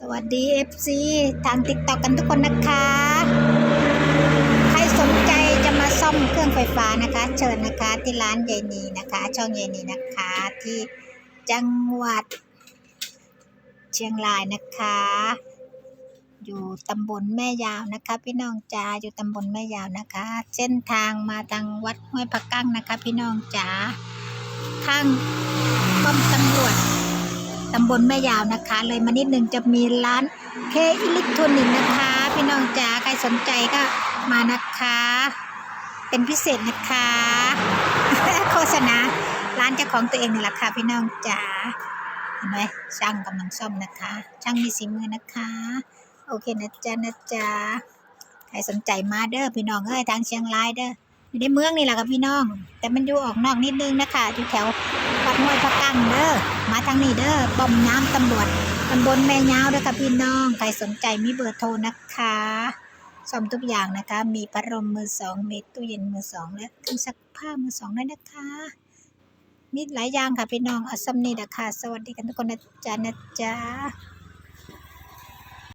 สวัสดี FC ทางติ๊กต็อกกันทุกคนนะคะ ใครสนใจจะมาซ่อมเครื่องไฟฟ้านะคะ เชิญนะคะที่ร้านยายนีนะคะ ช่องยายนีนะคะ ที่จังหวัด เชียงรายนะคะ อยู่ตำบลแม่ยาวนะคะ พี่น้องจ๋าอยู่ตำบลแม่ยาวนะคะ เส้นทางมาทางวัดห้วยผักกั้งนะคะ พี่น้องจ๋าข้างป้อมตำรวจ ตำบลแม่ยาวนะคะ เลยมานิดนึงจะมีร้านเคอิเล็กทรอนิกส์นะคะ พี่น้องจ๋าใครสนใจก็มานะคะ เป็นพิเศษนะคะ โฆษณาร้านเจ้าของตัวเองนี่แหละค่ะพี่น้องจ๋าเห็นไหมช่างกำลังซ่อมนะคะ ช่างมีสีมือนะคะ โอเคนะจ๊ะนะจ๊ะใครสนใจมาเด้อพี่น้องเอ้ยทางเชียงรายเด้อ อยู่ในเมืองนี่แหละค่ะพี่น้อง แต่มันอยู่ออกนอกนิดนึงนะคะอยู่แถววัดห้วยพระกั้งเด้อมาทางนี้เด้อป้อมน้ำตำรวจตำบลแม่ยาวด้อค่ะพี่น้องใครสนใจมีเบอร์โทรนะคะซ่อมทุกอย่างนะคะ มีพัดลมมือสองมีตู้เย็นมือสองและเครื่องซักผ้ามือสองด้วยนะคะมีหลายอย่างค่ะพี่น้องเอาซ้ำนี่นะคะสวัสดีกันทุกคนนะจ๊ะนะจ๊ะ